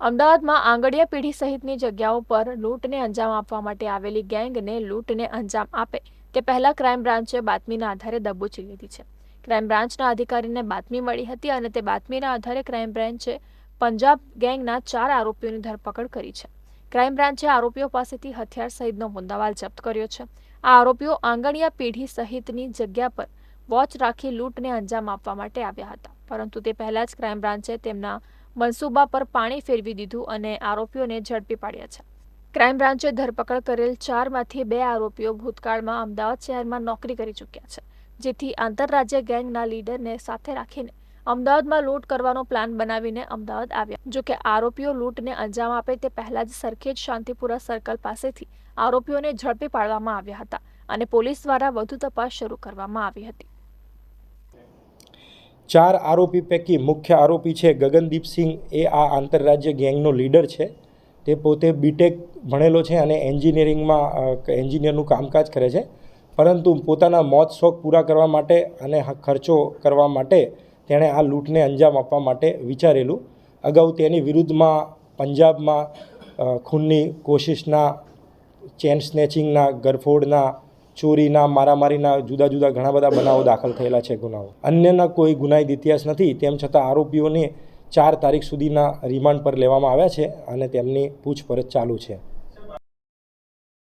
અમદાવાદમાં આંગડિયા પેઢી સહિતની જગ્યાઓ પર લૂંટને અંજામ આપવા માટે આવેલી ગેંગને લૂંટને અંજામ આપે તે પહેલા ક્રાઇમ બ્રાન્ચે બાતમીના આધારે દબોચી લીધી છે. ક્રાઇમ બ્રાન્ચના અધિકારીને બાતમી મળી હતી અને તે બાતમીના આધારે ક્રાઇમ બ્રાન્ચે પંજાબ ગેંગના ચાર આરોપીઓની ધરપકડ કરી છે. ક્રાઇમ બ્રાન્ચે આરોપીઓ પાસેથી હથિયાર સહિતનો મુદ્દામાલ જપ્ત કર્યો છે. આ આરોપીઓ આંગણિયા પેઢી સહિતની જગ્યા પર વોચ રાખી લૂંટને અંજામ આપવા માટે આવ્યા હતા. પરંતુ તે પહેલા જ ક્રાઇમ બ્રાન્ચે તેમના મનસૂબા પર પાણી ફેરવી દીધું અને આરોપીઓને ઝડપી પાડ્યા છે. ક્રાઇમ બ્રાન્ચે ધરપકડ કરેલ ચારમાંથી બે આરોપીઓ ભૂતકાળમાં અમદાવાદ શહેરમાં નોકરી કરી ચૂક્યા છે, જેથી આંતરરાજ્ય ગેંગના લીડરને સાથે રાખીને અમદાવાદમાં લૂંટ કરવાનો પ્લાન બનાવીને અમદાવાદ આવ્યા. જો કે આરોપીઓ લૂંટને અંજામ આપે તે પહેલા જ સરખેજ શાંતિપુરા સર્કલ પાસેથી આરોપીઓને ઝડપી પાડવામાં આવ્યા હતા અને પોલીસ દ્વારા વધુ તપાસ શરૂ કરવામાં આવી હતી. ચાર આરોપી પૈકી મુખ્ય આરોપી છે ગગનદીપસિંહ એ આ આંતરરાજ્ય ગેંગનો લીડર છે. તે પોતે બીટેક ભણેલો છે અને એન્જિનિયરિંગમાં એન્જિનિયરનું કામકાજ કરે છે. પરંતુ પોતાના મોત શોખ પૂરા કરવા માટે અને ખર્ચો કરવા માટે તેણે આ લૂંટને અંજામ આપવા માટે વિચારેલું. અગાઉ તેની વિરુદ્ધમાં પંજાબમાં ખૂનની કોશિશના, ચેન સ્નેચિંગના, ગરફોડના ચોરીના, મારામારીના, જુદા જુદા ઘણા બધા બનાવો દાખલ થયેલા છે ગુનાઓ. અન્યના કોઈ ગુનાહિત ઇતિહાસ નથી, તેમ છતાં આરોપીઓને ચાર તારીખ સુધીના રિમાન્ડ પર લેવામાં આવ્યા છે અને તેમની પૂછપરછ ચાલુ છે.